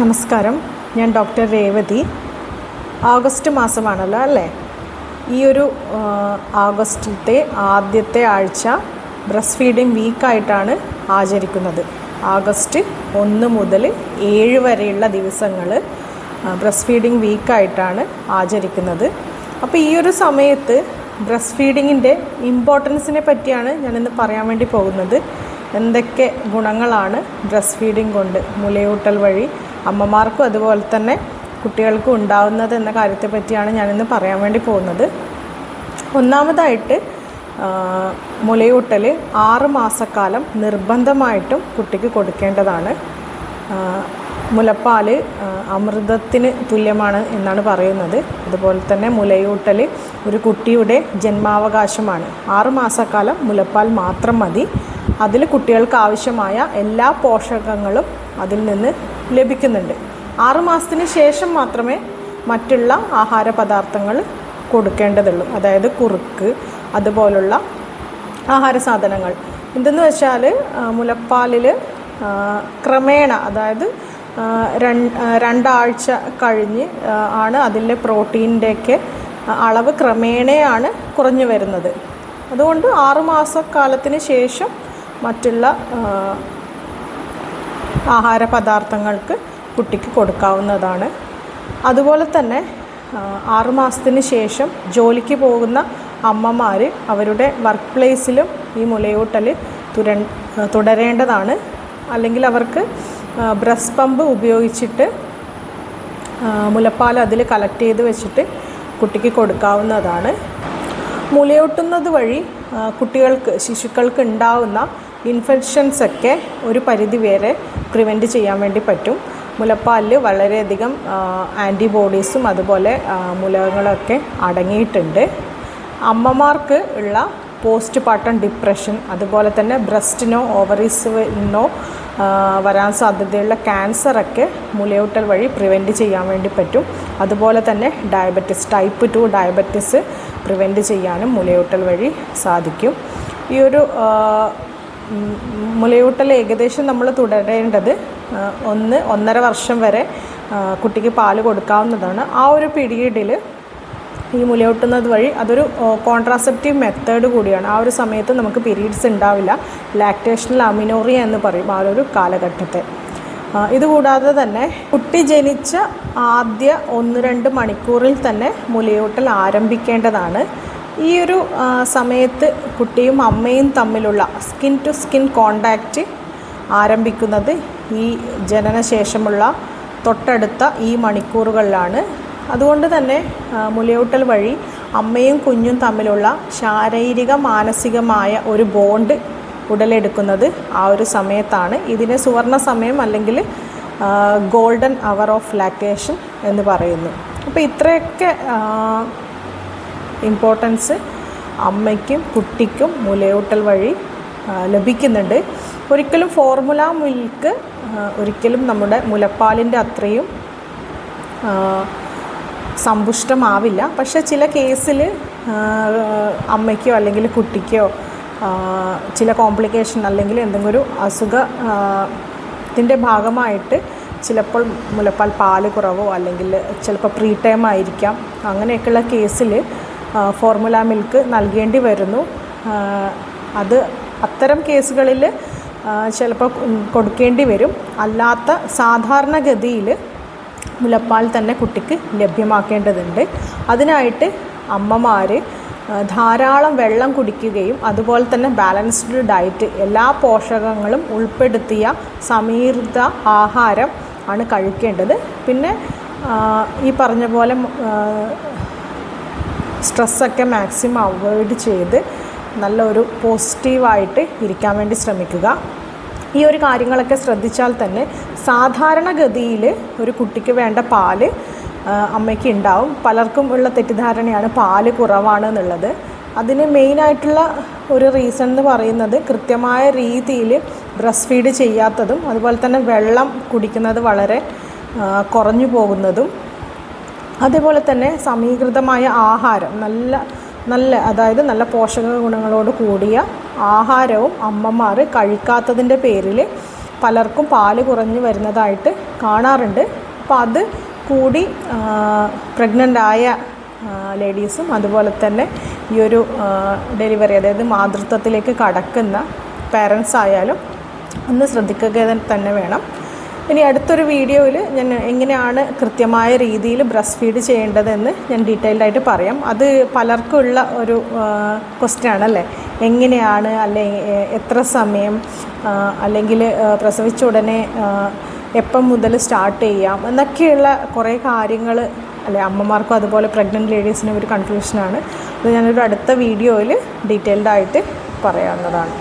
നമസ്കാരം. ഞാൻ doctor Revathi. August മാസമാണല്ലോ അല്ലേ? ഈ ഒരു ആഗസ്റ്റിലത്തെ ആദ്യത്തെ ആഴ്ച ബ്രസ്റ്റ് ഫീഡിംഗ് വീക്കായിട്ടാണ് ആചരിക്കുന്നത്. ആഗസ്റ്റ് ഒന്ന് മുതൽ ഏഴ് വരെയുള്ള ദിവസങ്ങൾ ബ്രസ്റ്റ് ഫീഡിംഗ് വീക്കായിട്ടാണ് ആചരിക്കുന്നത്. അപ്പോൾ ഈ ഒരു സമയത്ത് ബ്രസ്റ്റ് ഫീഡിങ്ങിന്റെ ഇമ്പോർട്ടൻസിനെ പറ്റിയാണ് ഞാനിന്ന് പറയാൻ വേണ്ടി പോകുന്നത്. എന്തൊക്കെ ഗുണങ്ങളാണ് ബ്രസ്റ്റ് ഫീഡിംഗ് കൊണ്ട് മുലയൂട്ടൽ വഴി അമ്മമാർക്കും അതുപോലെ തന്നെ കുട്ടികൾക്കും ഉണ്ടാവുന്നത് എന്ന കാര്യത്തെ പറ്റിയാണ് ഞാനിന്ന് പറയാൻ വേണ്ടി പോകുന്നത്. ഒന്നാമതായിട്ട് മുലയൂട്ടൽ ആറ് മാസക്കാലം നിർബന്ധമായിട്ടും കുട്ടിക്ക് കൊടുക്കേണ്ടതാണ്. മുലപ്പാൽ അമൃതത്തിന് തുല്യമാണ് എന്നാണ് പറയുന്നത്. അതുപോലെ തന്നെ മുലയൂട്ടൽ ഒരു കുട്ടിയുടെ ജന്മാവകാശമാണ്. ആറ് മാസക്കാലം മുലപ്പാൽ മാത്രം മതി. അതിൽ കുട്ടികൾക്ക് ആവശ്യമായ എല്ലാ പോഷകങ്ങളും അതിൽ നിന്ന് ലഭിക്കുന്നുണ്ട്. ആറുമാസത്തിന് ശേഷം മാത്രമേ മറ്റുള്ള ആഹാര പദാർത്ഥങ്ങൾ കൊടുക്കേണ്ടതുള്ളൂ. അതായത് കുറുക്ക് അതുപോലുള്ള ആഹാര സാധനങ്ങൾ എന്തെന്ന് വെച്ചാൽ മുലപ്പാലിൽ ക്രമേണ അതായത് രണ്ടാഴ്ച കഴിഞ്ഞ് ആണ് അതിലെ പ്രോട്ടീന്റെയൊക്കെ അളവ് ക്രമേണയാണ് കുറഞ്ഞു വരുന്നത്. അതുകൊണ്ട് ആറുമാസക്കാലത്തിന് ശേഷം മറ്റുള്ള ആഹാര പദാർത്ഥങ്ങൾക്ക് കുട്ടിക്ക് കൊടുക്കാവുന്നതാണ്. അതുപോലെ തന്നെ ആറുമാസത്തിന് ശേഷം ജോലിക്ക് പോകുന്ന അമ്മമാർ അവരുടെ വർക്ക് പ്ലേസിലും ഈ മുലയൂട്ടൽ തുര തുടരേണ്ടതാണ്. അല്ലെങ്കിൽ അവർക്ക് ബ്രസ് പമ്പ് ഉപയോഗിച്ചിട്ട് മുലപ്പാൽ അതിൽ കളക്ട് ചെയ്ത് വെച്ചിട്ട് കുട്ടിക്ക് കൊടുക്കാവുന്നതാണ്. മുലയൂട്ടുന്നത് വഴി കുട്ടികൾക്ക് ശിശുക്കൾക്ക് ഉണ്ടാവുന്ന ഇൻഫെക്ഷൻസൊക്കെ ഒരു പരിധി വരെ പ്രിവെന്റ് ചെയ്യാൻ വേണ്ടി പറ്റും. മുലപ്പാലിൽ വളരെയധികം ആന്റിബോഡീസും അതുപോലെ മൂലകങ്ങളൊക്കെ അടങ്ങിയിട്ടുണ്ട്. അമ്മമാർക്ക് ഉള്ള പോസ്റ്റ് പാർട്ടം ഡിപ്രഷൻ അതുപോലെ തന്നെ ബ്രസ്റ്റിനോ ഓവറീസിനോ വരാൻ സാധ്യതയുള്ള ക്യാൻസറൊക്കെ മുലയൂട്ടൽ വഴി പ്രിവെന്റ് ചെയ്യാൻ വേണ്ടി പറ്റും. അതുപോലെ തന്നെ diabetes type two diabetes prevent ചെയ്യാനും മുലയൂട്ടൽ വഴി സാധിക്കും. ഈ ഒരു മുലയൂട്ടൽ ഏകദേശം നമ്മൾ തുടരേണ്ടത് ഒന്ന് ഒന്നര വർഷം വരെ കുട്ടിക്ക് പാൽ കൊടുക്കാവുന്നതാണ്. ആ ഒരു പീരീഡിൽ ഈ മുലയൂട്ടുന്നത് വഴി അതൊരു കോൺട്രാസെപ്റ്റീവ് മെത്തേഡ് കൂടിയാണ്. ആ ഒരു സമയത്ത് നമുക്ക് പീരീഡ്സ് ഉണ്ടാവില്ല. ലാക്ടേഷണൽ അമിനോറിയ എന്ന് പറയും ആ ഒരു കാലഘട്ടത്തെ. ഇതുകൂടാതെ തന്നെ കുട്ടി ജനിച്ച ആദ്യ ഒന്ന് രണ്ട് മണിക്കൂറിൽ തന്നെ മുലയൂട്ടൽ ആരംഭിക്കേണ്ടതാണ്. ഈ ഒരു സമയത്ത് കുട്ടിയും അമ്മയും തമ്മിലുള്ള സ്കിൻ ടു സ്കിൻ കോണ്ടാക്റ്റ് ആരംഭിക്കുന്നത് ഈ ജനനശേഷമുള്ള തൊട്ടടുത്ത ഈ മണിക്കൂറുകളിലാണ്. അതുകൊണ്ട് തന്നെ മുലയൂട്ടൽ വഴി അമ്മയും കുഞ്ഞും തമ്മിലുള്ള ശാരീരിക മാനസികമായ ഒരു ബോണ്ട് ഉടലെടുക്കുന്നത് ആ ഒരു സമയത്താണ്. ഇതിനെ സുവർണ സമയം അല്ലെങ്കിൽ ഗോൾഡൻ അവർ ഓഫ് ലാക്ടേഷൻ എന്ന് പറയുന്നു. അപ്പോൾ ഇത്രയൊക്കെ ഇമ്പോർട്ടൻസ് അമ്മയ്ക്കും കുട്ടിക്കും മുലയൂട്ടൽ വഴി ലഭിക്കുന്നുണ്ട്. ഒരിക്കലും ഫോർമുല മിൽക്ക് ഒരിക്കലും നമ്മുടെ മുലപ്പാലിന്റെ അത്രയും സമ്പുഷ്ടമാവില്ല. പക്ഷേ ചില കേസിൽ അമ്മയ്ക്കോ അല്ലെങ്കിൽ കുട്ടിക്കോ ചില കോംപ്ലിക്കേഷൻ അല്ലെങ്കിൽ എന്തെങ്കിലും ഒരു അസുഖത്തിന്റെ ഭാഗമായിട്ട് ചിലപ്പോൾ മുലപ്പാൽ പാൽ കുറവോ അല്ലെങ്കിൽ ചിലപ്പോൾ പ്രീ ടൈം ആയിരിക്കാം. അങ്ങനെയൊക്കെയുള്ള കേസിൽ ഫോർമുല മിൽക്ക് നൽകേണ്ടി വരുന്നു. അത് അത്തരം കേസുകളിൽ ചിലപ്പോൾ കൊടുക്കേണ്ടി വരും. അല്ലാത്ത സാധാരണഗതിയിൽ മുലപ്പാൽ തന്നെ കുട്ടിക്ക് ലഭ്യമാക്കേണ്ടതുണ്ട്. അതിനായിട്ട് അമ്മമാർ ധാരാളം വെള്ളം കുടിക്കുകയും അതുപോലെ തന്നെ ബാലൻസ്ഡ് ഡയറ്റ് എല്ലാ പോഷകങ്ങളും ഉൾപ്പെടുത്തിയ സമീകൃത ആഹാരം ആണ് കഴിക്കേണ്ടത്. പിന്നെ ഈ പറഞ്ഞ പോലെ സ്ട്രെസ്സൊക്കെ മാക്സിമം അവോയ്ഡ് ചെയ്ത് നല്ലൊരു പോസിറ്റീവായിട്ട് ഇരിക്കാൻ വേണ്ടി ശ്രമിക്കുക. ഈ ഒരു കാര്യങ്ങളൊക്കെ ശ്രദ്ധിച്ചാൽ തന്നെ സാധാരണഗതിയിൽ ഒരു കുട്ടിക്ക് വേണ്ട പാൽ അമ്മയ്ക്ക് ഉണ്ടാവും. പലർക്കും ഉള്ള തെറ്റിദ്ധാരണയാണ് പാൽ കുറവാണ് എന്നുള്ളത്. അതിന് മെയിനായിട്ടുള്ള ഒരു റീസൺ എന്ന് പറയുന്നത് കൃത്യമായ രീതിയിൽ ബ്രസ്റ്റ് ഫീഡ് ചെയ്യാത്തതും അതുപോലെ തന്നെ വെള്ളം കുടിക്കുന്നത് വളരെ കുറഞ്ഞു പോകുന്നതും അതേപോലെ തന്നെ സമീകൃതമായ ആഹാരം. നല്ല നല്ല അതായത് നല്ല പോഷക ഗുണങ്ങളോട് കൂടിയ ആഹാരവും അമ്മമാർ കഴിക്കാത്തതിന്റെ പേരിൽ പലർക്കും പാൽ കുറഞ്ഞു വരുന്നതായിട്ട് കാണാറുണ്ട്. അപ്പോൾ അത് കൂടി പ്രഗ്നന്റ് ആയ ലേഡീസും അതുപോലെ തന്നെ ഈ ഒരു ഡെലിവറി അതായത് മാതൃത്വത്തിലേക്ക് കടക്കുന്ന പാരൻസ് ആയാലും ഒന്ന് ശ്രദ്ധിക്കുക തന്നെ വേണം. ഇനി അടുത്തൊരു വീഡിയോയിൽ ഞാൻ എങ്ങനെയാണ് കൃത്യമായ രീതിയിൽ ബ്രസ്റ്റ് ഫീഡ് ചെയ്യേണ്ടതെന്ന് ഞാൻ ഡീറ്റെയിൽഡ് ആയിട്ട് പറയാം. അത് പലർക്കും ഉള്ള ഒരു ക്വസ്റ്റ്യൻ ആണല്ലേ? എങ്ങനെയാണ് അല്ലെ എത്ര സമയം അല്ലെങ്കിൽ പ്രസവിച്ച ഉടനെ എപ്പം മുതൽ സ്റ്റാർട്ട് ചെയ്യാം എന്നൊക്കെയുള്ള കുറേ കാര്യങ്ങൾ അല്ലെ അമ്മമാർക്കും അതുപോലെ പ്രഗ്നന്റ് ലേഡീസിനും ഒരു കൺഫ്യൂഷനാണ് അത് ഞാനൊരു അടുത്ത വീഡിയോയിൽ ഡീറ്റെയിൽഡ് ആയിട്ട് പറയാവുന്നതാണ്.